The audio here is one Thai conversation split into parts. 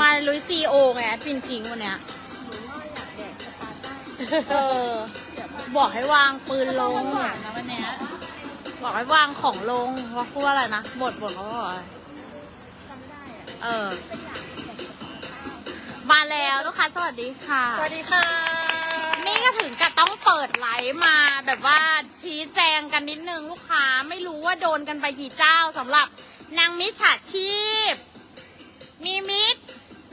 มาลุยซีโอไงแอดมินพิงค์วันเนี้ยหนูว่าอยากแดกสปาต้าเออ บอกให้วางปืนลง หวานนะวันเนี้ยบอกให้วางของลงว่าพูดว่าอะไรนะบทบทเขาบอกว่าอะไรจำได้อะเออ มาแล้วลูกค้าสวัสดีค่ะ สวัสดีค่ะ นี่ก็ถึงกับต้องเปิดไลฟ์มาแบบว่าชี้แจงกันนิดนึงลูกค้าไม่รู้ว่าโดนกันไปกี่เจ้าสำหรับนางมิจฉาชีพ มีมิตร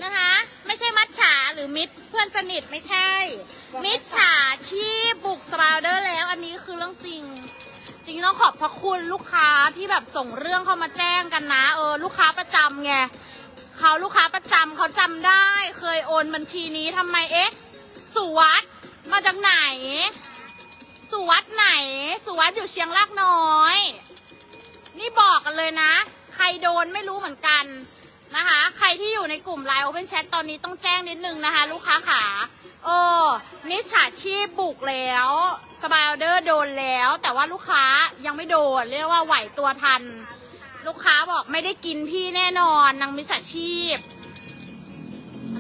นะคะ ไม่ใช่มัจฉาหรือมิตรเพื่อนสนิทไม่ใช่ มิจฉาชีพบุกสปาวเดอร์แล้ว อันนี้คือเรื่องจริง จริงต้องขอบพระคุณลูกค้าที่แบบส่งเรื่องเข้ามาแจ้งกันนะ เออ ลูกค้าประจำไงเขาลูกค้าประจำเขาจำได้ เคยโอนบัญชีนี้ทำไมเอ๊ะสุวัสดมาจากไหน สุวัสดไหน สุวัสดอยู่เชียงรากน้อย นี่บอกกันเลยนะ ใครโดนไม่รู้เหมือนกัน นะคะ ใครที่อยู่ในกลุ่มไลน์ Open Chat ตอนนี้ต้องแจ้งนิดนึงนะคะ ลูกค้าขาเออมิจฉาชีพบุกแล้ว สบายออเดอร์โดนแล้ว แต่ว่าลูกค้ายังไม่โดน เรียกว่าไหวตัวทัน ลูกค้าบอกไม่ได้กินพี่แน่นอนนางมิจฉาชีพ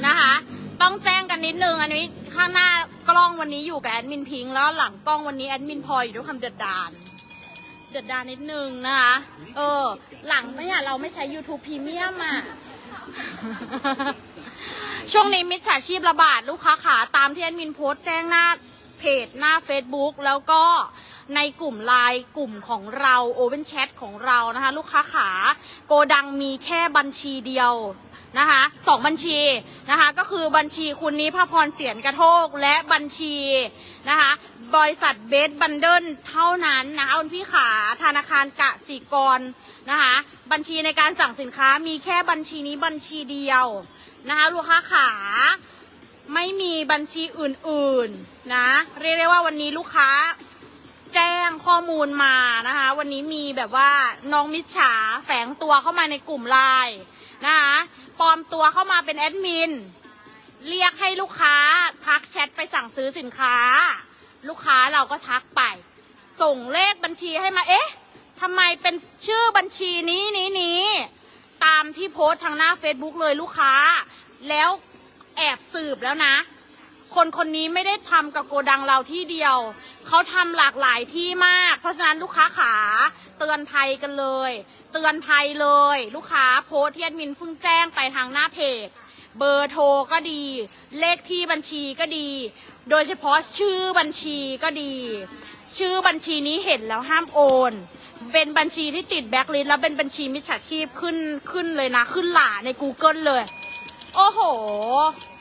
นะคะ ต้องแจ้งกันนิดนึงอันนี้ข้างหน้ากล้องวันนี้อยู่กับแอดมินพิงค์แล้วหลังกล้องวันนี้แอดมินพลอยอยู่ด้วยความเดือดดานเดือดดานนิดนึงนะคะ เออ หลังเนี่ยเราไม่ใช้ YouTube Premium อะ ช่วงนี้มิจฉาชีพระบาดลูกค้าขาตามที่แอดมินโพสต์แจ้งหน้าเพจหน้า Facebook แล้วก็ในกลุ่มไลน์กลุ่มของเรา Open Chat ของเรานะคะ ลูกค้าขาโกดังมีแค่บัญชีเดียวนะคะสองบัญชีนะคะ ก็คือบัญชีคุณนี้พระพรเสียนกระโทกและบัญชีนะคะ บริษัทเบสบันเดิลเท่านั้นนะคะคุณพี่ขาธนาคารกะสิกร นะคะ บัญชีในการสั่งสินค้ามีแค่บัญชีนี้บัญชีเดียวนะคะลูกค้าขาไม่มีบัญชีอื่นๆนะ เรียกได้ว่าวันนี้ลูกค้าแจ้งข้อมูลมานะคะ วันนี้มีแบบว่าน้องมิจฉาแฝงตัวเข้ามาในกลุ่มไลน์นะคะปลอมตัวเข้ามาเป็นแอดมินเรียกให้ลูกค้าทักแชทไปสั่งซื้อสินค้า ลูกค้าเราก็ทักไป ส่งเลขบัญชีให้มาเอ๊ะ ทำไมเป็นชื่อบัญชีนี้นี้นี้ตามที่โพสต์ทางหน้า Facebook เลยลูกค้า แล้วแอบสืบแล้วนะ คนคนนี้ไม่ได้ทำกับโกดังเราที่เดียว เขาทำหลากหลายที่มาก เพราะฉะนั้นลูกค้าขาเตือนภัยกันเลย เตือนภัยเลย ลูกค้าโพสต์ที่แอดมินเพิ่งแจ้งไปทางหน้าเพจเบอร์โทรก็ดี เลขที่บัญชีก็ดี โดยเฉพาะชื่อบัญชีก็ดี ชื่อบัญชีนี้เห็นแล้วห้ามโอน เป็นบัญชีที่ติดแบ็คลิสต์แล้วเป็นบัญชีมิจฉาชีพขึ้นขึ้นเลยนะ ขึ้นหลาใน Google เลย โอ้โห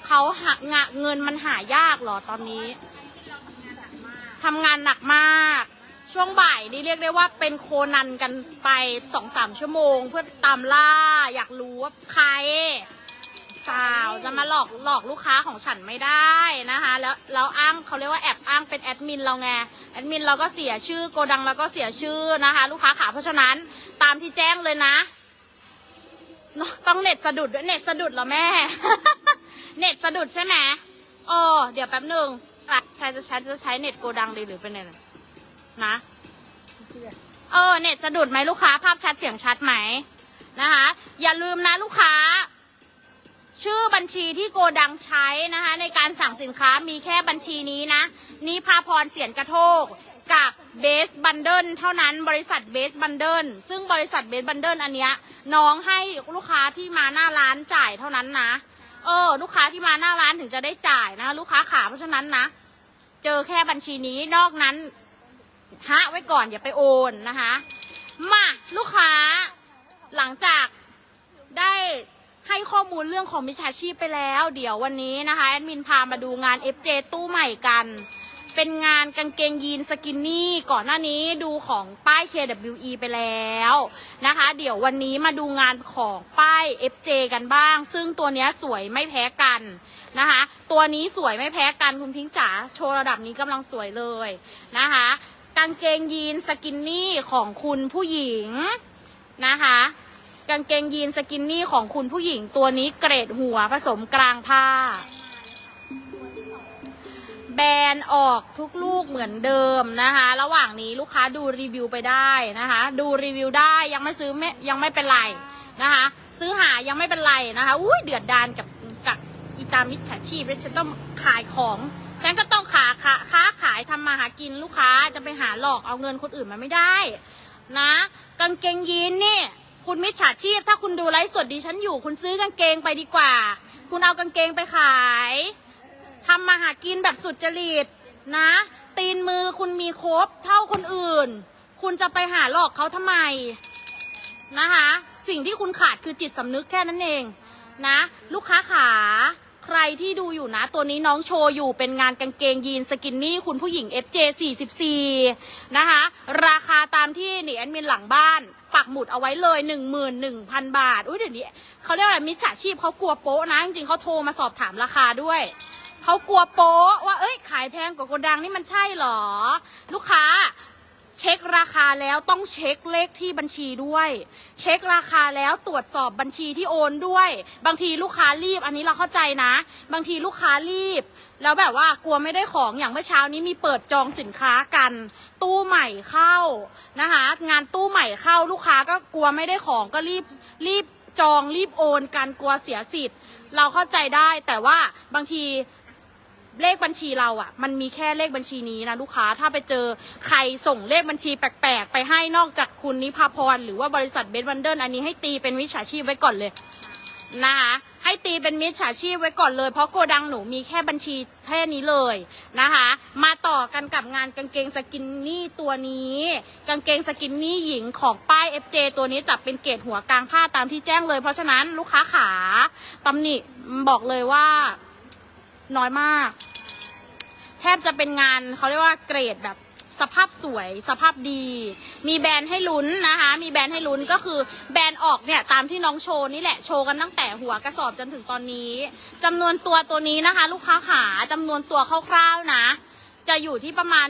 เขาหักงะเงินมันหายากเหรอตอนนี้ทำงานหนักมาก ช่วงบ่ายนี่เรียกได้ว่าเป็นโคนันกันไปสองสามชั่วโมง เพื่อตามล่า อยากรู้ว่าใคร สาวจะมาหลอกหลอกลูกค้าของฉันไม่ได้นะคะ แล้วเราอ้างเขาเรียกว่าแอบอ้างเป็นแอดมินเราไงแอดมินเราก็เสียชื่อโกดังเราก็เสียชื่อนะคะ ลูกค้าขาเพราะฉะนั้นตามที่แจ้งเลยนะเนอะต้องเน็ตสะดุดด้วยเน็ตสะดุดเหรอแม่ เน็ตสะดุดใช่ไหมโอ้เดี๋ยวแป๊บหนึ่งอะใช้จะใช้จะใช้เน็ตโกดังดีหรือเป็นเน็ตนะเออเน็ตสะดุดไหมลูกค้าภาพชัดเสียงชัดไหมนะคะ อย่าลืมนะลูกค้า ชื่อบัญชีที่โกดังใช้นะคะ ในการสั่งสินค้ามีแค่บัญชีนี้นะนี่พาพรเสียนกระโทกกับเบสบันเดิลเท่านั้นบริษัทเบสบันเดิลซึ่งบริษัทเบสบันเดิลอันเนี้ยน้องให้ลูกค้าที่มาหน้าร้านจ่ายเท่านั้นนะ เออ ลูกค้าที่มาหน้าร้านถึงจะได้จ่ายนะคะลูกค้าขาเพราะฉะนั้นนะ เจอแค่บัญชีนี้นอกนั้นฮะไว้ก่อนอย่าไปโอนนะคะ มาลูกค้าหลังจากได้ ให้ข้อมูลเรื่องของมิจฉาชีพไปแล้ว เดี๋ยววันนี้นะคะแอดมินพามาดูงาน FJ ตู้ใหม่กัน เป็นงานกางเกงยีนสกินนี่ก่อนหน้านี้ดูของป้าย KWE ไปแล้วนะคะ เดี๋ยววันนี้มาดูงานของป้าย FJ กันบ้าง ซึ่งตัวเนี้ยสวยไม่แพ้กันนะคะ ตัวนี้สวยไม่แพ้กันคุณพิงจ๋าโชว์ระดับนี้กำลังสวยเลยนะคะกางเกงยีนสกินนี่ของคุณผู้หญิงนะคะ กางเกงยีนสกินนี่ของคุณผู้หญิงตัวนี้เกรดหัวผสมกลางผ้า แบรนด์ออกทุกลูกเหมือนเดิมนะคะ ระหว่างนี้ลูกค้าดูรีวิวไปได้นะคะ ดูรีวิวได้ยังไม่ซื้อไม่ยังไม่เป็นไรนะคะ ซื้อหายังไม่เป็นไรนะคะอุ้ยเดือดดานกับกับอีตามิจฉาชีพแล้วฉันต้องขายของฉันก็ต้องขาขาค้าขายทำมาหากินลูกค้าจะไปหาหลอกเอาเงินคนอื่นมาไม่ได้ นะ กางเกงยีนนี่ คุณมิจฉาชีพ ถ้าคุณดูไลฟ์สดดิฉันอยู่ คุณซื้อกางเกงไปดีกว่า คุณเอากางเกงไปขายทำมาหากินแบบสุดจริตนะ ตีนมือคุณมีครบเท่าคนอื่น คุณจะไปหาหลอกเขาทำไมนะคะ สิ่งที่คุณขาดคือจิตสำนึกแค่นั้นเองนะ ลูกค้าขาใครที่ดูอยู่นะ ตัวนี้น้องโชว์อยู่เป็นงานกางเกงยีนสกินนี่คุณผู้หญิง FJ 44 นะคะ ราคาตามที่นี่แอดมินหลังบ้าน ปักหมุดเอาไว้เลย 11,000 บาท อุ้ยเดี๋ยวนี้เขาเรียกอะไรมิจฉาชีพเขากลัวโป๊ะนะ จริงๆเขาโทรมาสอบถามราคาด้วย เขากลัวโป๊ะว่าเอ้ยขายแพงกว่าโกดังนี่มันใช่เหรอ ลูกค้าเช็คราคาแล้วต้องเช็คเลขที่บัญชีด้วย เช็คราคาแล้วตรวจสอบบัญชีที่โอนด้วย บางทีลูกค้ารีบ อันนี้เราเข้าใจนะ บางทีลูกค้ารีบ แล้วแบบว่ากลัวไม่ได้ของอย่างเมื่อเช้านี้มีเปิดจองสินค้ากัน ตู้ใหม่เข้านะคะ งานตู้ใหม่เข้าลูกค้าก็กลัวไม่ได้ของก็รีบรีบจองรีบโอนกันกลัวเสียสิทธิ์ เราเข้าใจได้แต่ว่าบางทีเลขบัญชีเราอะ่ะ มันมีแค่เลขบัญชีนี้นะลูกค้าถ้าไปเจอใครส่งเลขบัญชีแปลกๆ ไปให้นอกจากคุณนิพาพร หรือว่าบริษัทเบสวันเดิลอันนี้ให้ตีเป็นวิชาชีพไว้ก่อนเลย นะคะให้ตีเป็นมิจฉาชีพไว้ก่อนเลย เพราะโกดังหนูมีแค่บัญชีแค่นี้เลยนะคะ มาต่อกันกับงานกางเกงสกินนี่ตัวนี้ กางเกงสกินนี่หญิงของป้าย FJ ตัวนี้จับเป็นเกรดหัวกลางผ้าตามที่แจ้งเลย เพราะฉะนั้นลูกค้าขาตำหนิบอกเลยว่าน้อยมาก แทบจะเป็นงานเขาเรียกว่าเกรดแบบ สภาพสวยสภาพดี มีแบรนด์ให้ลุ้นนะคะ มีแบรนด์ให้ลุ้นก็คือแบรนด์ออกเนี่ยตามที่น้องโชว์นี่แหละโชว์กันตั้งแต่หัวกระสอบจนถึงตอนนี้จำนวนตัวตัวนี้นะคะ ลูกค้าขาจำนวนตัวคร่าวๆนะ จะอยู่ที่ประมาณ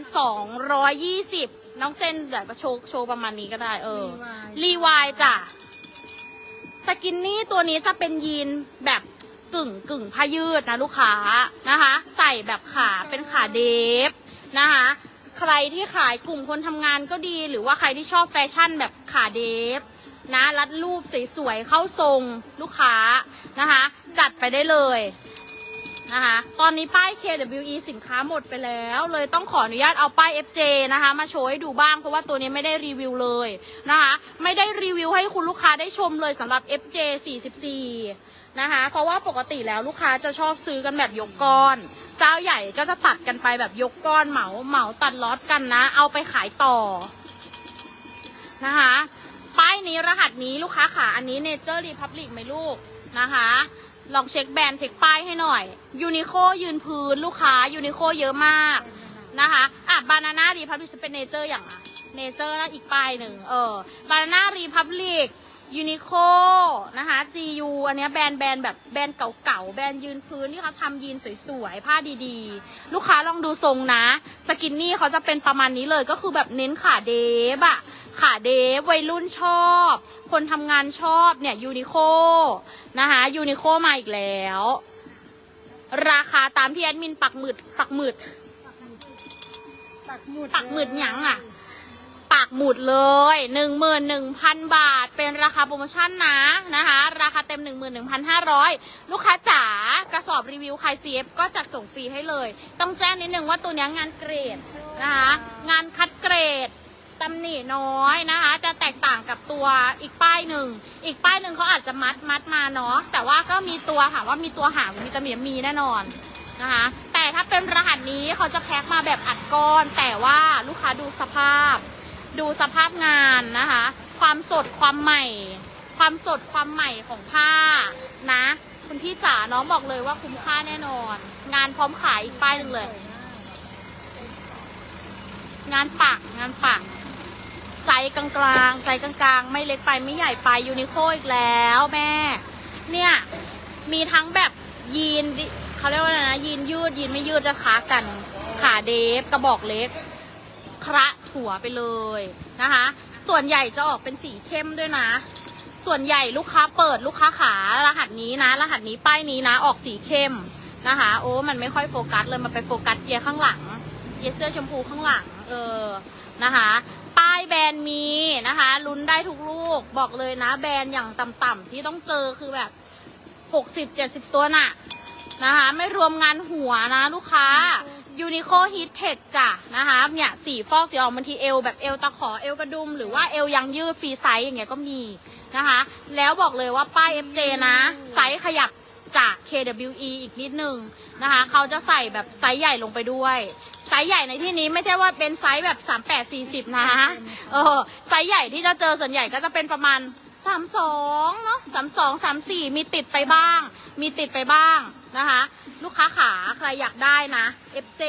220 น้องเส้นเดี๋ยวโชว์โชว์ประมาณนี้ก็ได้เออรีวายจ้ะสกินนี่ตัวนี้จะเป็นยีนแบบกึ่งกึ่งผ้ายืดนะลูกค้านะคะ ใส่แบบขาเป็นขาเดฟนะคะ ใครที่ขายกลุ่มคนทำงานก็ดี หรือว่าใครที่ชอบแฟชั่นแบบขาเดฟนะรัดรูปสวยๆเข้าทรงลูกค้านะคะ จัดไปได้เลยนะคะตอนนี้ป้าย KWE สินค้าหมดไปแล้ว เลยต้องขออนุญาตเอาป้าย FJ นะคะ มาโชว์ให้ดูบ้างเพราะว่าตัวนี้ไม่ได้รีวิวเลยนะคะ ไม่ได้รีวิวให้คุณลูกค้าได้ชมเลยสำหรับ FJ 44 นะคะ เพราะว่าปกติแล้วลูกค้าจะชอบซื้อกันแบบยกก้อน เจ้าใหญ่ก็จะตัดกันไปแบบยกก้อนเหมาเหมาตัดล็อตกันนะ เอาไปขายต่อนะคะป้ายนี้รหัสนี้ลูกค้าขาอันนี้ Nature Republic ไหมลูกนะคะ ลองเช็คแบรนด์เช็คป้ายให้หน่อยยูนิโคยืนพื้นลูกค้ายูนิโคเยอะมากนะคะอะบานาน่ารีพับลิกจะเป็นเนเจอร์อย่างเนเจอร์นะอีกป้ายหนึ่งเออบานาน่ารีพับลิก ยูนิโคนะคะ GU อันเนี้ยแบรนด์แบรนด์แบบแบรนด์เก่าๆ แบรนด์ยืนพื้นที่เขาทำยีนสวยๆ ผ้าดีๆ ลูกค้าลองดูทรงนะ สกินนี่เขาจะเป็นประมาณนี้เลยก็คือแบบเน้นขาเดฟอะขาเดฟวัยรุ่นชอบ คนทำงานชอบเนี่ยยูนิโคนะคะยูนิโคมาอีกแล้ว ราคาตามที่แอดมินปักหมุดปักหมุดปักหมุดปักหมุดหยังอะ ปากหมุดเลย 11,000 บาท เป็นราคาโปรโมชั่นนะนะคะ ราคาเต็ม 11,500 ลูกค้าจ๋ากระสอบรีวิวใคร CF ก็จัดส่งฟรีให้เลย ต้องแจ้งนิดนึงว่าตัวเนี้ยงานเกรดนะคะ งานคัดเกรดตำหนิน้อยนะคะ จะแตกต่างกับตัวอีกป้ายหนึ่ง อีกป้ายหนึ่งเขาอาจจะมัดมัดมาเนาะ แต่ว่าก็มีตัวถามว่ามีตัวหางหรือมีตะเมียมีแน่นอนนะคะ แต่ถ้าเป็นรหัสนี้เขาจะแพ็คมาแบบอัดก้อน แต่ว่าลูกค้าดูสภาพ ดูสภาพงานนะคะ ความสดความใหม่ ความสดความใหม่ของผ้านะ คุณพี่จ๋าน้องบอกเลยว่าคุ้มค่าแน่นอน งานพร้อมขายอีกป้ายหนึ่งเลย งานปักงานปักไซส์กลางๆไซส์กลางๆ ไม่เล็กไปไม่ใหญ่ไปยูนิโคอีกแล้วแม่ เนี่ย มีทั้งแบบยีนเขาเรียกว่าอะไรนะยีนยืดยีนไม่ยืดจะค้ากัน ขาเดฟกระบอกเล็ก คระ ถั่วไปเลยนะคะ ส่วนใหญ่จะออกเป็นสีเข้มด้วยนะ ส่วนใหญ่ลูกค้าเปิดลูกค้าขารหัสนี้นะ รหัสนี้ป้ายนี้นะ ออกสีเข้มนะคะ โอ้มันไม่ค่อยโฟกัสเลยมันไปโฟกัสเกียร์ข้างหลังเกียร์เสื้อชมพูข้างหลัง เออนะคะ ป้ายแบรนด์มีนะคะลุ้นได้ทุกลูกบอกเลยนะ แบรนด์อย่างต่ำๆที่ต้องเจอคือแบบหกสิบเจ็ดสิบตัวน่ะนะคะ ไม่รวมงานหัวนะลูกค้า ยูนิโคฮีทเทคจ้ะนะคะเนี่ยสีฟอกสีออกบางทีเอวแบบเอวตะขอเอวกระดุม หรือว่าเอวยังยืดฟรีไซส์อย่างเงี้ยก็มีนะคะ แล้วบอกเลยว่าป้าย FJ นะไซส์ขยับจาก KWE อีกนิดนึงนะคะเขาจะใส่แบบไซส์ใหญ่ลงไปด้วยไซส์ใหญ่ในที่นี้ไม่ใช่ว่าเป็นไซส์แบบ 38 40 นะ เออไซส์ใหญ่ที่จะเจอส่วนใหญ่ก็จะเป็นประมาณ 32เนาะ32 34มีติดไปบ้าง มีติดไปบ้างนะคะ ลูกค้าขาใครอยากได้นะ FJ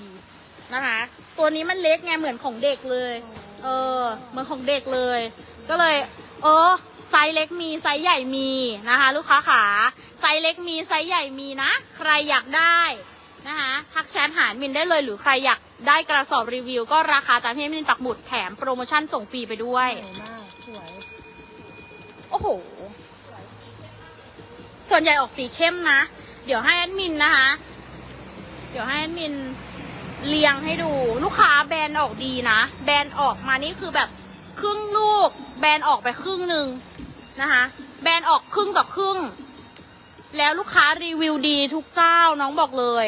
44นะคะ ตัวนี้มันเล็กไงเหมือนของเด็กเลย เออ เหมือนของเด็กเลย ก็เลย เออไซส์เล็กมีไซส์ใหญ่มีนะคะ ลูกค้าขาไซส์เล็กมีไซส์ใหญ่มีนะ ใครอยากได้นะคะทักแชทหามินได้เลยหรือใครอยากได้กระสอบรีวิว ก็ราคาตามที่มินปักหมุดแถมโปรโมชั่นส่งฟรีไปด้วย อ้โห ส่วนใหญ่ออกสีเข้มนะ เดี๋ยวให้แอดมินนะคะ เดี๋ยวให้แอดมินเรียงให้ดู ลูกค้าแบรนด์ออกดีนะ แบรนด์ออกมานี่คือแบบครึ่งลูก แบรนด์ออกไปครึ่งหนึ่งนะคะ แบรนด์ออกครึ่งต่อครึ่ง แล้วลูกค้ารีวิวดีทุกเจ้าน้องบอกเลย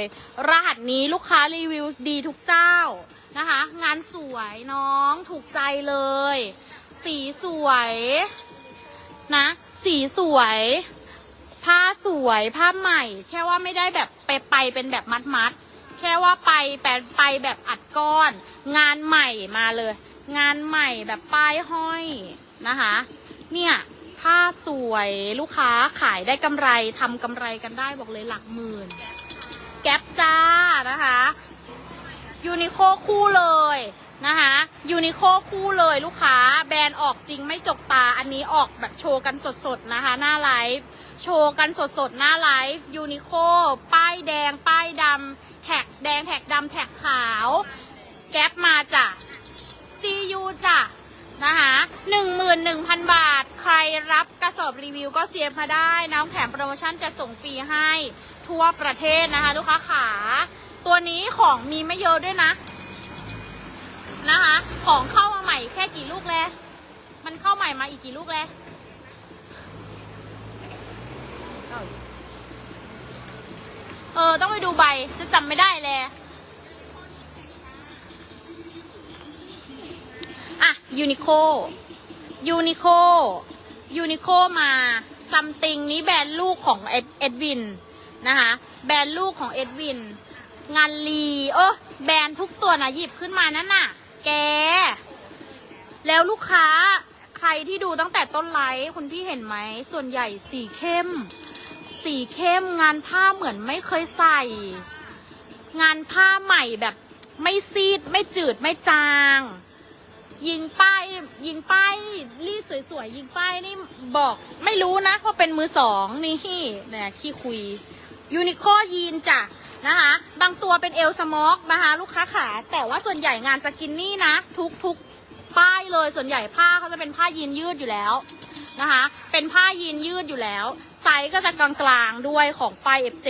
รหัสนี้ลูกค้ารีวิวดีทุกเจ้านะคะ งานสวยน้องถูกใจเลย สีสวย นะ สีสวย ผ้าสวยผ้าใหม่ แค่ว่าไม่ได้แบบไปไปเป็นแบบมัดมัดแค่ว่าไปแปลไปแบบอัดก้อน งานใหม่มาเลย งานใหม่แบบป้ายห้อยนะคะ เนี่ยผ้าสวยลูกค้าขายได้กำไรทำกำไรกันได้บอกเลยหลักหมื่น แก๊ปจ้านะคะ ยูนิโคคู่เลย นะคะยูนิโคคู่เลยลูกค้า แบรนด์ออกจริงไม่จกตาอันนี้ออกแบบโชว์กันสดๆนะคะ หน้าไลฟ์โชว์กันสดๆ หน้าไลฟ์ยูนิโคป้ายแดง ป้ายดำแท็กแดงแท็กดำแท็กขาว แก๊ปมาจ้ะ GU จ้ะนะคะหนึ่งหมื่นหนึ่งพันบาท ใครรับกระสอบรีวิวก็เสียมาได้น้องแถมโปรโมชั่นจะส่งฟรีให้ทั่วประเทศนะคะ ลูกค้าขา ตัวนี้ของมีไม่เยอะด้วยนะ นะคะ ของเข้ามาใหม่แค่กี่ลูกแล้ว มันเข้าใหม่มาอีกกี่ลูกแล้วเออ ต้องไปดูใบ จะจำไม่ได้เลยอะยูนิโคยูนิโคยูนิโคมาซัมติงนี้แบรนด์ลูกของเอ็ดเอ็ดวินนะคะ แบรนด์ลูกของเอ็ดวิน งานลี เออแบรนด์ทุกตัวนะหยิบขึ้นมานั่นน่ะ แก แล้วลูกค้าใครที่ดูตั้งแต่ต้นไลฟ์คุณพี่เห็นไหม ส่วนใหญ่สีเข้ม สีเข้มงานผ้าเหมือนไม่เคยใส่ งานผ้าใหม่แบบไม่ซีด ไม่จืดไม่จาง ยิงป้ายยิงป้ายรีดสวยๆ ยิงป้ายนี่บอกไม่รู้นะว่าเป็นมือสองนี่เนี่ยขี้คุย ยูนิโคยีนจ้ะ นะคะ บางตัวเป็นเอลสมอกนะคะลูกค้าขาแต่ว่าส่วนใหญ่งานสกินนี่นะ ทุกทุกป้ายเลยส่วนใหญ่ผ้าเขาจะเป็นผ้ายีนยืดอยู่แล้วนะคะ เป็นผ้ายีนยืดอยู่แล้ว ไซส์ก็จะกลางๆด้วยของป้าย FJ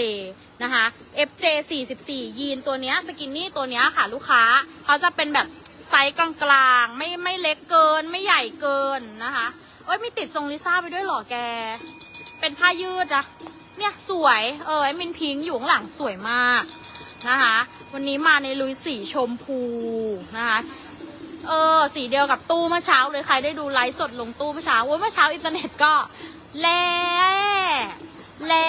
นะคะ FJ 44 ยีนตัวเนี้ยสกินนี่ตัวเนี้ยค่ะลูกค้าเขาจะเป็นแบบไซส์กลางๆ ไม่ไม่เล็กเกินไม่ใหญ่เกินนะคะเอ้ยมีติดทรงลิซ่าไปด้วยหรอแก เป็นผ้ายืดนะ เนี่ยสวยเอออ้มินพิงค์อยู่ข้างหลังสวยมากนะคะ วันนี้มาในลุยสีชมพูนะคะเออสีเดียวกับตู้เมื่อเช้าเลยใครได้ดูไลฟ์สดลงตู้เมื่อเช้าโอ้ยเมื่อเช้าอินเทอร์เน็ตก็แล่แล่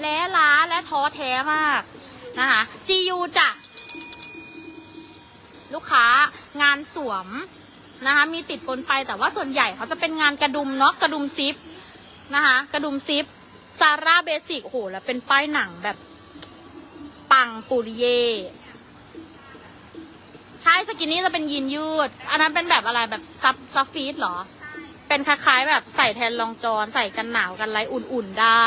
แล่ล้าและท้อแท้มากนะคะ GU จ้ะลูกค้างานสวมนะคะมีติดปนไปแต่ว่าส่วนใหญ่เขาจะเป็นงานกระดุมเนาะกระดุมซิปนะคะกระดุมซิป ซาร่าเบสิกโอ้โห แล้วเป็นป้ายหนังแบบ ปังปุริเย ใช่สกินนี่จะเป็นยีนยืด อันนั้นเป็นแบบอะไรแบบซับซับฟีดเหรอ เป็นคล้ายๆ แบบใส่แทนรองจอนใส่กันหนาวกันไรอุ่นๆได้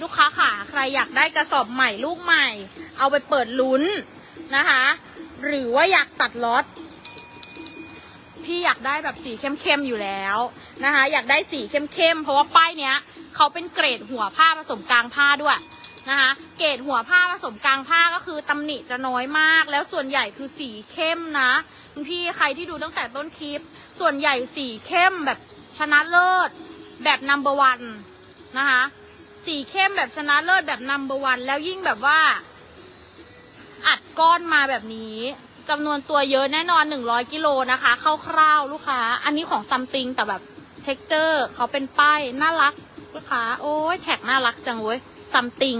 ลูกค้าขาใครอยากได้กระสอบใหม่ลูกใหม่ เอาไปเปิดลุ้นนะคะ หรือว่าอยากตัดล็อตพี่อยากได้แบบสีเข้มๆอยู่แล้วนะคะ อยากได้สีเข้มๆเพราะว่าป้ายเนี้ย เขาเป็นเกรดหัวผ้าผสมกลางผ้าด้วยนะคะ เกรดหัวผ้าผสมกลางผ้าก็คือตำหนิจะน้อยมาก แล้วส่วนใหญ่คือสีเข้มนะพี่ใครที่ดูตั้งแต่ต้นคลิป ส่วนใหญ่สีเข้มแบบชนะเลิศ แบบนัมเบอร์วันนะคะสสีเข้มแบบชนะเลิศแบบนัมเบอร์วันแล้วยิ่งแบบว่า อัดก้อนมาแบบนี้จำนวนตัวเยอะแน่นอน 100 กิโลนะคะคร่าวๆลูกค้า อันนี้ของซัมติงแต่แบบเท็กเจอร์เขาเป็นป้ายน่ารัก ลูกค้า โอ้ยแท็กน่ารักจังเว้ยซัมติง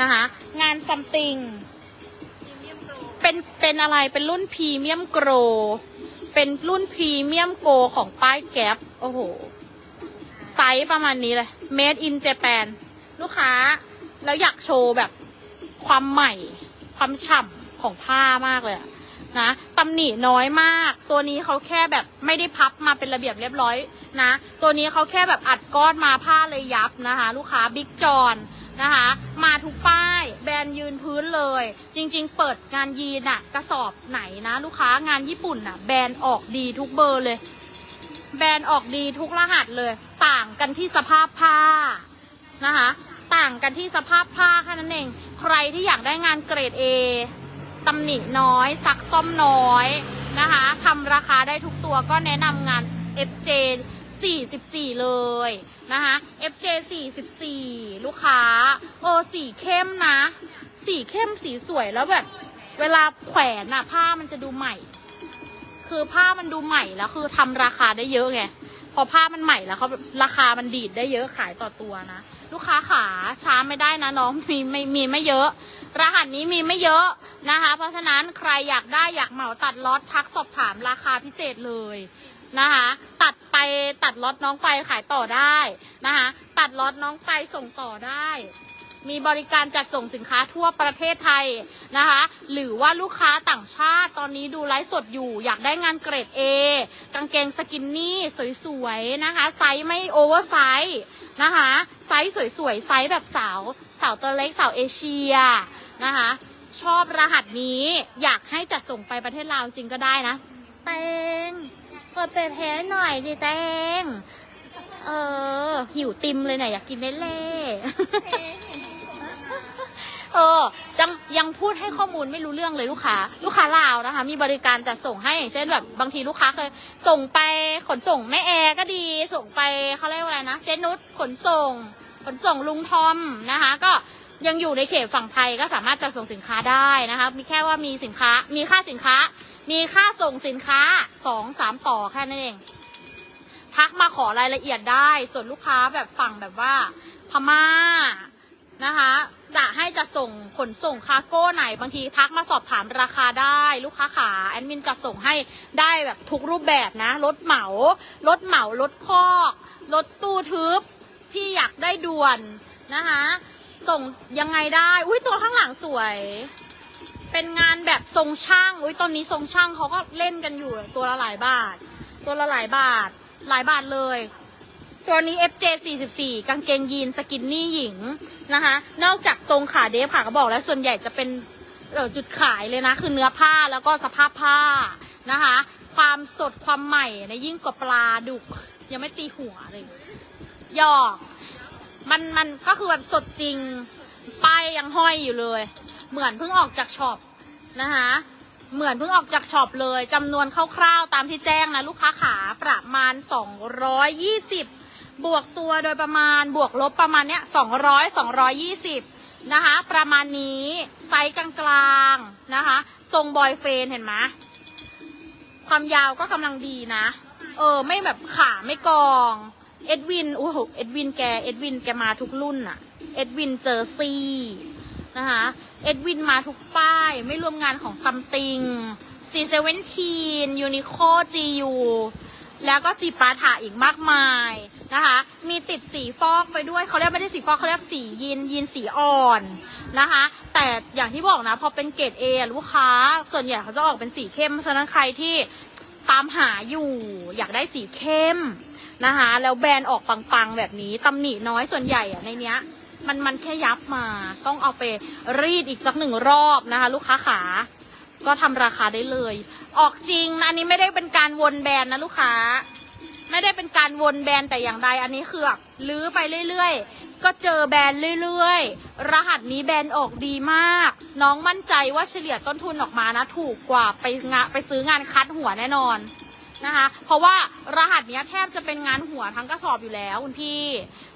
นะคะ งานซัมติงเป็นเป็นอะไรเป็นรุ่นพรีเมียมโกรเป็นรุ่นพรีเมียมโกของป้ายแก๊ปโอ้โห ไซส์ประมาณนี้เลย made in Japan ลูกค้า แล้วอยากโชว์แบบความใหม่ ความฉ่ำของผ้ามากเลยนะตำหนิน้อยมาก ตัวนี้เขาแค่แบบไม่ได้พับมาเป็นระเบียบเรียบร้อย นะ ตัวนี้เขาแค่แบบอัดก้อนมาผ้าเลยยับนะคะ ลูกค้าบิ๊กจอนนะคะ มาทุกป้ายแบรนด์ยืนพื้นเลย จริงๆ เปิดงานยีนอะกระสอบไหนนะ ลูกค้างานญี่ปุ่นอะแบรนด์ออกดีทุกเบอร์เลย แบรนด์ออกดีทุกรหัสเลย ต่างกันที่สภาพผ้านะคะ ต่างกันที่สภาพผ้าแค่นั้นเอง ใครที่อยากได้งานเกรด A ตำหนิน้อย ซักซ่อมน้อยนะคะทำราคาได้ทุกตัวก็แนะนำงาน FJ 44 เลยนะคะ FJ 44 ลูกค้าโอสีเข้มนะ สีเข้มสีสวยแล้วแบบ เวลาแขวนอะผ้ามันจะดูใหม่ คือผ้ามันดูใหม่แล้วคือทำราคาได้เยอะไงพอผ้ามันใหม่แล้วเขาราคามันดีดได้เยอะขายต่อตัวนะ ลูกค้าขาช้าไม่ได้นะน้องมีไม่มีไม่เยอะ รหัสนี้มีไม่เยอะนะคะ เพราะฉะนั้นใครอยากได้อยากเหมาตัดล็อตทักสอบถามราคาพิเศษเลยนะคะ ไปตัดล็อตน้องไปขายต่อได้นะคะ ตัดล็อตน้องไปส่งต่อได้ มีบริการจัดส่งสินค้าทั่วประเทศไทยนะคะ หรือว่าลูกค้าต่างชาติตอนนี้ดูไลฟ์สดอยู่อยากได้งานเกรด A กางเกงสกินนี่สวยๆนะคะ ไซส์ไม่โอเวอร์ไซส์นะคะ ไซส์สวยๆ ไซส์แบบสาว สาวตัวเล็กสาวเอเชียนะคะ ชอบรหัสนี้อยากให้จัดส่งไปประเทศลาวจริงก็ได้นะเตง ปิดเปิดแพ้หน่อยดิเตง เออ หิวติมเลยเนี่ยอยากกินเล่ๆเออยังยังพูดให้ข้อมูลไม่รู้เรื่องเลยลูกค้า ลูกค้าลาวนะคะ มีบริการจัดส่งให้อย่างเช่นแบบบางทีลูกค้าเคยส่งไปขนส่งแม่แอร์ก็ดีส่งไปเขาเรียกว่าอะไรนะเจนุชขนส่ง ขนส่งลุงทอมนะคะ ก็ยังอยู่ในเขตฝั่งไทยก็สามารถจัดส่งสินค้าได้นะคะ มีแค่ว่ามีสินค้ามีค่าสินค้า มีค่าส่งสินค้าสองสามต่อแค่นั้นเอง ทักมาขอรายละเอียดได้ ส่วนลูกค้าแบบฝั่งแบบว่าพม่านะคะ จะให้จะส่งขนส่งคาร์โก้ไหนบางทีทักมาสอบถามราคาได้ลูกค้าขาแอดมินจะส่งให้ได้แบบทุกรูปแบบนะรถเหมารถเหมารถคอกรถตู้ทึบพี่อยากได้ด่วนนะคะ ส่งยังไงได้ อุ้ยตัวข้างหลังสวย เป็นงานแบบทรงช่างอุ้ยตอนนี้ทรงช่างเขาก็เล่นกันอยู่ตัวละหลายบาท ตัวละหลายบาท หลายบาทเลย ตัวนี้ FJ 44กางเกงยีนสกินนี่หญิงนะคะ นอกจากทรงขาเดฟค่ะก็บอกแล้วส่วนใหญ่จะเป็นออจุดขายเลยนะ คือเนื้อผ้าแล้วก็สภาพผ้านะคะ ความสดความใหม่ในะยิ่งกว่าปลาดุก ยังไม่ตีหัวเลยหยอกมันมันก็คือแบบสดจริงป้ายยังห้อยอยู่เลย เหมือนเพิ่งออกจากช็อปนะคะ เหมือนเพิ่งออกจากช็อปเลยจำนวนคร่าวๆตามที่แจ้งนะลูกค้าขาประมาณ 220 บวกตัวโดยประมาณบวกลบประมาณเนี้ย200 220 นะคะ ประมาณนี้ไซส์กลางๆนะคะ ทรงบอยเฟนเห็นไหมความยาวก็กำลังดีนะ เออ ไม่แบบขาไม่กองเอ็ดวินโอ้โหเอ็ดวินแก เอ็ดวินแกมาทุกรุ่นอะเอ็ดวินเจอซี่นะคะ เอ็ดวินมาทุกป้าย ไม่รวมงานของซัมติงซีเซเวนทีนยูนิโคจียูแล้วก็จีปาถาอีกมากมายนะคะ มีติดสีฟอกไปด้วยเขาเรียกไม่ได้สีฟอกเขาเรียกสียีนยีนสีอ่อนนะคะ แต่อย่างที่บอกนะ พอเป็นเกรดเอลูกค้า ส่วนใหญ่เขาจะออกเป็นสีเข้ม ฉะนั้นใครที่ตามหาอยู่อยากได้สีเข้มนะคะ แล้วแบรนด์ออกปังๆแบบนี้ตำหนิน้อยส่วนใหญ่อะในเนี้ย มันมันแค่ยับมา ต้องเอาไปรีดอีกสักหนึ่งรอบนะคะ ลูกค้าขา ก็ทำราคาได้เลย ออกจริงนะอันนี้ไม่ได้เป็นการวนแบรนด์นะลูกค้า ไม่ได้เป็นการวนแบรนด์แต่อย่างใด อันนี้คือลื้อไปเรื่อยๆ ก็เจอแบรนด์เรื่อยๆ รหัสนี้แบรนด์ออกดีมาก น้องมั่นใจว่าเฉลี่ยต้นทุนออกมานะ ถูกกว่าไปงะไปซื้องานคัดหัวแน่นอน นะคะ เพราะว่ารหัสเนี้ยแทบจะเป็นงานหัวทั้งกระสอบอยู่แล้วคุณพี่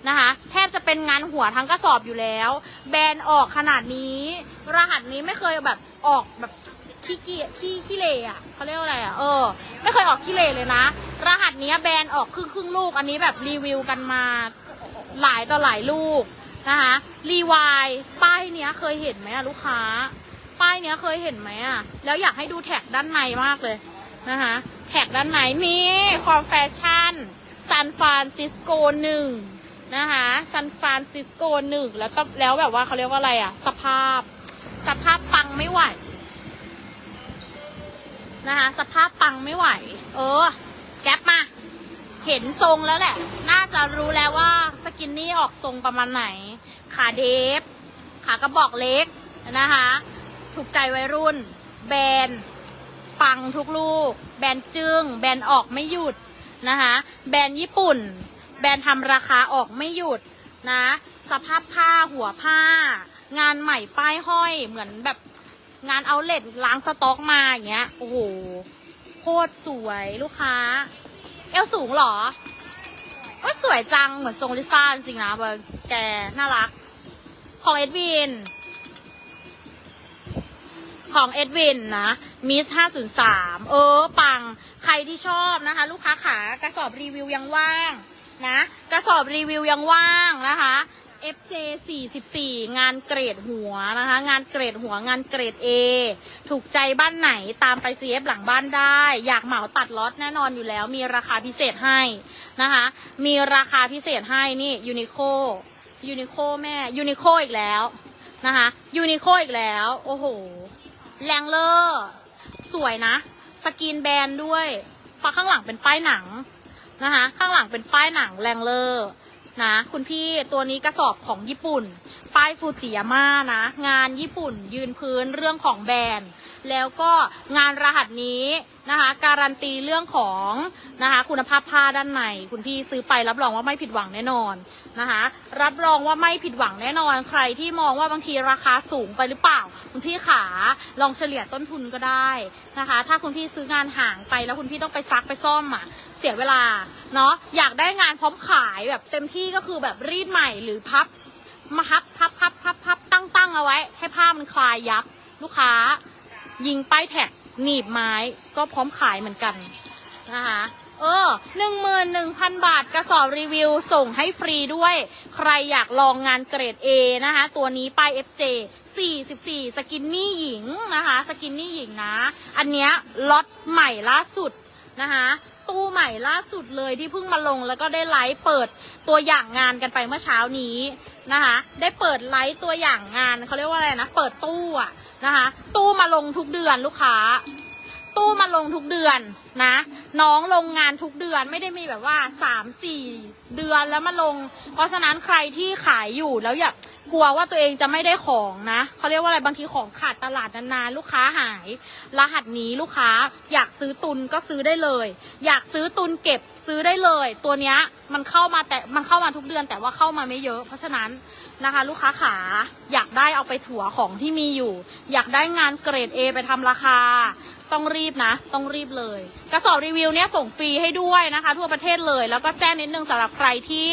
นะคะ แทบจะเป็นงานหัวทั้งกระสอบอยู่แล้ว แบรนด์ออกขนาดนี้ รหัสนี้ไม่เคยแบบออกแบบขี้เกียจขี้ขี้เลอะเขาเรียกว่าอะไรอะเออ ไม่เคยออกขี้เลเลยนะ รหัสเนี้ยแบรนด์ออกครึ่งครึ่งลูกอันนี้แบบรีวิวกันมาหลายต่อหลายลูกนะคะรีวายป้ายเนี้ยเคยเห็นไหมอะลูกค้า ป้ายเนี้ยเคยเห็นไหมอะแล้วอยากให้ดูแท็กด้านในมากเลยนะคะ แท็กด้านในนี่ความแฟชั่นซานฟรานซิสโกหนึ่งนะคะซานฟรานซิสโกหนึ่งแล้วต้องแล้วแบบว่าเขาเรียกว่าอะไรอะสภาพ สภาพปังไม่ไหวนะคะสภาพปังไม่ไหว เออ แก๊ปมา เห็นทรงแล้วแหละ น่าจะรู้แล้วว่าสกินนี่ออกทรงประมาณไหน ขาเดฟ ขากระบอกเล็กนะคะ ถูกใจวัยรุ่น แบรนด์ ปังทุกลูก แบรนด์จึง้งแบรนด์ออกไม่หยุดนะคะแบรนด์ญี่ปุ่น แบรนด์ทำราคาออกไม่หยุดนะ สภาพผ้าหัวผ้า งานใหม่ป้ายห้อยเหมือนแบบงานเอาเล็ตล้างสต็อกมาอย่างเงี้ยโอ้โหโคตรสวยลูกค้า เอวสูงเหรอว่าสวยจังเหมือนทรงลิซ่าจริงนะเบอร์แกน่ารัก ของเอ็ดวิน ของเอ็ดวินนะมิส503เออ ปัง ใครที่ชอบนะคะ ลูกค้าขากระสอบรีวิวยังว่างนะ กระสอบรีวิวยังว่างนะคะ FJ 44งานเกรดหัวนะคะ งานเกรดหัวงานเกรด A ถูกใจบ้านไหนตามไป CF หลังบ้านได้ อยากเหมาตัดล็อตแน่นอนอยู่แล้ว มีราคาพิเศษให้นะคะ มีราคาพิเศษให้นี่ยูนิโคยูนิโคแม่ยูนิโคอีกแล้วนะคะยูนิโคอีกแล้ว โอ้โห แรงเลอร์สวยนะ สกรีนแบรนด์ด้วยปะข้างหลังเป็นป้ายหนังนะคะ ข้างหลังเป็นป้ายหนังแรงเลอร์นะ คุณพี่ตัวนี้กระสอบของญี่ปุ่น ป้ายฟูจิยาม่านะ งานญี่ปุ่นยืนพื้นเรื่องของแบรนด์ แล้วก็งานรหัสนี้นะคะ การันตีเรื่องของนะคะ คุณภาพผ้าด้านในคุณพี่ซื้อไปรับรองว่าไม่ผิดหวังแน่นอนนะคะ รับรองว่าไม่ผิดหวังแน่นอน ใครที่มองว่าบางทีราคาสูงไปหรือเปล่า คุณพี่ขาลองเฉลี่ยต้นทุนก็ได้นะคะ ถ้าคุณพี่ซื้องานห่างไปแล้วคุณพี่ต้องไปซักไปซ่อมอะเสียเวลาเนาะอยากได้งานพร้อมขายแบบเต็มที่ก็คือแบบรีดใหม่หรือพับมาพับพับพับพับพับตั้งตั้งเอาไว้ ให้ผ้ามันคลายยับลูกค้า ยิงป้ายแท็กหนีบไม้ก็พร้อมขายเหมือนกันนะคะเออหนึ่งหมื่นหนึ่งพันบาทกระสอบรีวิวส่งให้ฟรีด้วย ใครอยากลองงานเกรด A นะคะ ตัวนี้ป้าย FJ 44 สกินนี่หญิงนะคะ สกินนี่หญิงนะ อันเนี้ยล็อตใหม่ล่าสุดนะคะตู้ใหม่ล่าสุดเลยที่เพิ่งมาลงแล้วก็ได้ไลฟ์เปิดตัวอย่างงานกันไปเมื่อเช้านี้นะคะ ได้เปิดไลฟ์ตัวอย่างงานเขาเรียกว่าอะไรนะ เปิดตู้อะ นะคะ ตู้มาลงทุกเดือนลูกค้า ตู้มาลงทุกเดือนนะ น้องลงงานทุกเดือนไม่ได้มีแบบว่าสามสี่เดือนแล้วมาลง เพราะฉะนั้นใครที่ขายอยู่แล้วอยากกลัวว่าตัวเองจะไม่ได้ของนะเขาเรียกว่าอะไรบางทีของขาดตลาดนานๆลูกค้าหาย รหัสนี้ลูกค้าอยากซื้อตุนก็ซื้อได้เลย อยากซื้อตุนเก็บซื้อได้เลย ตัวเนี้ยมันเข้ามาแต่มันเข้ามาทุกเดือนแต่ว่าเข้ามาไม่เยอะ เพราะฉะนั้น นะคะ ลูกค้าขาอยากได้เอาไปถั่วของที่มีอยู่ อยากได้งานเกรด A ไปทำราคา ต้องรีบนะ ต้องรีบเลย กระสอบรีวิวเนี่ยส่งฟรีให้ด้วยนะคะ ทั่วประเทศเลย แล้วก็แจ้งนิดนึงสำหรับใครที่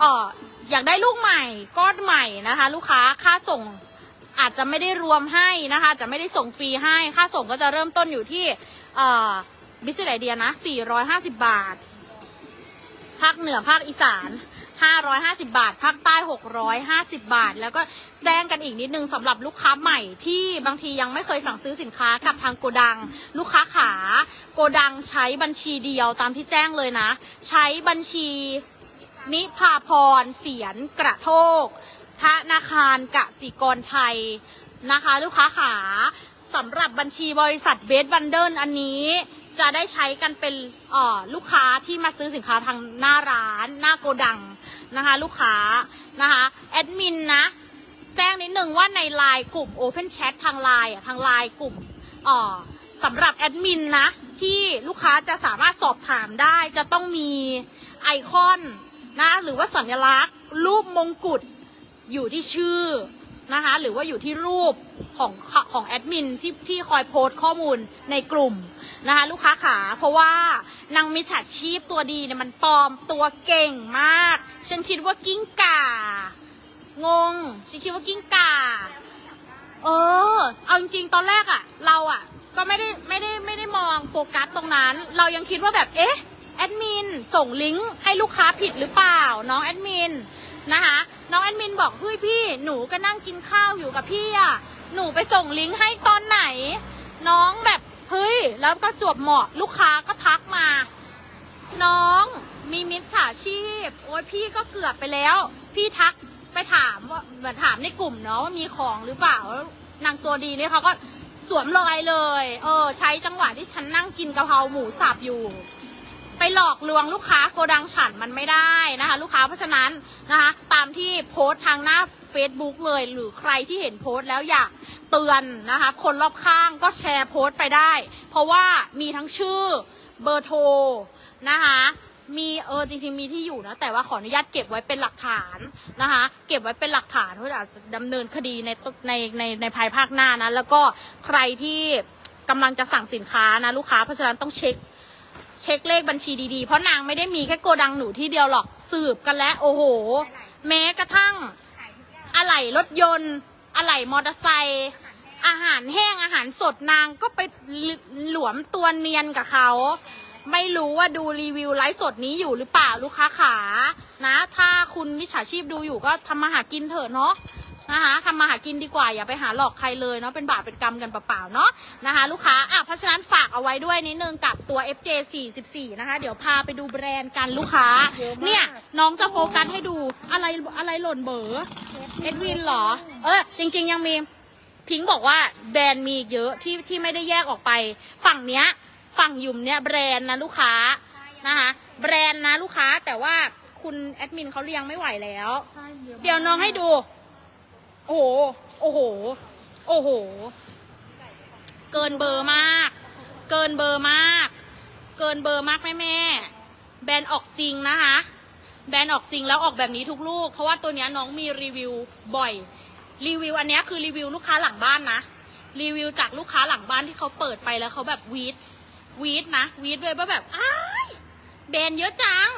เอ่ออยากได้ลูกใหม่ก้อนใหม่นะคะ ลูกค้าค่าส่งอาจจะไม่ได้รวมให้นะคะ จะไม่ได้ส่งฟรีให้ ค่าส่งก็จะเริ่มต้นอยู่ที่เอ่อบิสไอเดียนะ 450 บาท ภาคเหนือภาคอีสาน 550 บาท ภาคใต้ 650 บาท แล้วก็แจ้งกันอีกนิดนึงสำหรับลูกค้าใหม่ที่บางทียังไม่เคยสั่งซื้อสินค้ากับทางโกดัง ลูกค้าขา โกดังใช้บัญชีเดียวตามที่แจ้งเลยนะ ใช้บัญชีนิพาพรเสียนกระโทกธนาคารกสิกรไทยนะคะ ลูกค้าขาสำหรับบัญชีบริษัทเบสบันเดิลอันนี้จะได้ใช้กันเป็นออลูกค้าที่มาซื้อสินค้าทางหน้าร้าน หน้าโกดัง นะคะ ลูกค้านะคะแอดมินนะ แจ้งนิดหนึ่งว่าในไลน์กลุ่ม Open Chat ทางไลน์อะทางไลน์กลุ่มอ่อสำหรับแอดมินนะ ที่ลูกค้าจะสามารถสอบถามได้จะต้องมีไอคอนนะ หรือว่าสัญลักษณ์ รูปมงกุฎอยู่ที่ชื่อ นะคะ หรือว่าอยู่ที่รูปของของแอดมินที่ที่คอยโพสต์ข้อมูลในกลุ่มนะคะ ลูกค้าขาเพราะว่านางมิจฉาชีพตัวดีเนี่ยมันปลอมตัวเก่งมาก ฉันคิดว่ากิ้งก่างงฉันคิดว่ากิ้งก่า เออ เอาจริงๆตอนแรกอะเราอะก็ไม่ได้ไม่ได้ไม่ได้มองโฟกัสตรงนั้น เรายังคิดว่าแบบเอ๊ะแอดมินส่งลิงก์ให้ลูกค้าผิดหรือเปล่าน้องแอดมิน นะคะ น้องแอดมินบอกเฮ้ยพี่หนูก็นั่งกินข้าวอยู่กับพี่อะหนูไปส่งลิงก์ให้ตอนไหน น้องแบบเฮ้ยแล้วก็จวบเหมาะลูกค้าก็ทักมา น้องมีมิจฉาชีพ โอ้ยพี่ก็เกือบไปแล้ว พี่ทักไปถามว่าเหมือนถามในกลุ่มเนาะว่ามีของหรือเปล่านางตัวดีเนี่ยเขาก็สวมรอยเลย เออ ใช้จังหวะที่ฉันนั่งกินกะเพราหมูสับอยู่ ไปหลอกลวงลูกค้าโกดังฉันมันไม่ได้นะคะ ลูกค้าเพราะฉะนั้นนะคะตามที่โพสต์ทางหน้า Facebook เลยหรือใครที่เห็นโพสต์แล้วอยากเตือนนะคะ คนรอบข้างก็แชร์โพสต์ไปได้ เพราะว่ามีทั้งชื่อเบอร์โทรนะคะมีเออจริงๆมีที่อยู่นะ แต่ว่าขออนุญาตเก็บไว้เป็นหลักฐานนะคะ เก็บไว้เป็นหลักฐานเพื่ออาจจะดำเนินคดีในในในในภายภาคหน้านะ แล้วก็ใครที่กำลังจะสั่งสินค้านะ ลูกค้าเพราะฉะนั้นต้องเช็ค เช็คเลขบัญชีดีๆ เพราะนางไม่ได้มีแค่โกดังหนูที่เดียวหรอกสืบกันแล้ว โอ้โห แม้กระทั่งอะไหล่รถยนต์ อะไหล่มอเตอร์ไซค์อาหารแห้งอาหารสดนางก็ไปหลวมตัวเนียนกับเขา ไม่รู้ว่าดูรีวิวไลฟ์สดนี้อยู่หรือเปล่าลูกค้าขา นะ ถ้าคุณมิจฉาชีพดูอยู่ก็ทำมาหากินเถอะเนาะ นะคะทำมาหากินดีกว่าอย่าไปหาหลอกใครเลยเนาะเป็นบาปเป็นกรรมกันเปล่าๆเนาะนะคะลูกค้าอะเพราะฉะนั้นฝากเอาไว้ด้วยนิดนึงกับตัว FJ 44นะคะ เดี๋ยวพาไปดูแบรนด์กันลูกค้าเยอะมากเนี่ยน้องจะโฟกัสให้ดูอะไรอะไรหล่นเบอร์เอ็ดวินเหรอ เออจริง ๆ ยังมีพิงค์บอกว่าแบรนด์มีอีกเยอะที่ที่ไม่ได้แยกออกไป ฝั่งเนี้ยฝั่งยุมเนี้ยแบรนด์นะลูกค้านะคะแบรนด์นะลูกค้าแต่ว่าคุณแอดมินเขาเรียงไม่ไหวแล้วใช่เยอะมากเดี๋ยวน้องให้ดู โอ้โห โอ้โห โอ้โห เกินเบอร์มาก เกินเบอร์มาก เกินเบอร์มากแม่แม่แบรนด์ออกจริงนะคะ แบรนด์ออกจริงแล้วออกแบบนี้ทุกลูก เพราะว่าตัวนี้น้องมีรีวิวบ่อย รีวิวอันนี้คือรีวิวลูกค้าหลังบ้านนะ รีวิวจากลูกค้าหลังบ้านที่เขาเปิดไปแล้วเขาแบบวีดวีดนะวีดเลยว่าแบบอ้ายแบรนด์เยอะจัง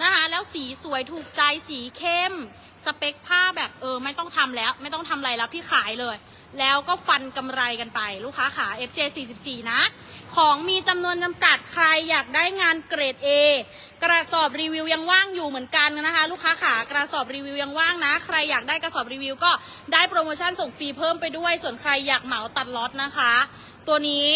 นะคะแล้วสีสวยถูกใจสีเข้ม สเปคผ้าแบบเออไม่ต้องทำแล้ว ไม่ต้องทำอะไรแล้วพี่ขายเลย แล้วก็ฟันกำไรกันไปลูกค้าขา FJ 44นะ ของมีจำนวนจำกัดใครอยากได้งานเกรด A กระสอบรีวิวยังว่างอยู่เหมือนกันนะคะ ลูกค้าขากระสอบรีวิวยังว่างนะ ใครอยากได้กระสอบรีวิวก็ได้โปรโมชั่นส่งฟรีเพิ่มไปด้วย ส่วนใครอยากเหมาตัดล็อตนะคะ ตัวนี้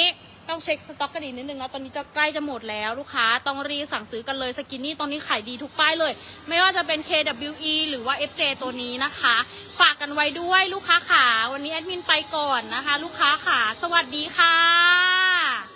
ต้องเช็คสต็อกกันอีกนิดนึงนะตอนนี้จะใกล้จะหมดแล้วลูกค้าต้องรีสั่งซื้อกันเลยสกินนี่ตอนนี้ขายดีทุกป้ายเลย ไม่ว่าจะเป็น KWE หรือว่า FJ ตัวนี้นะคะ ฝากกันไว้ด้วยลูกค้าขาวันนี้แอดมินไปก่อนนะคะ ลูกค้าขาสวัสดีค่ะ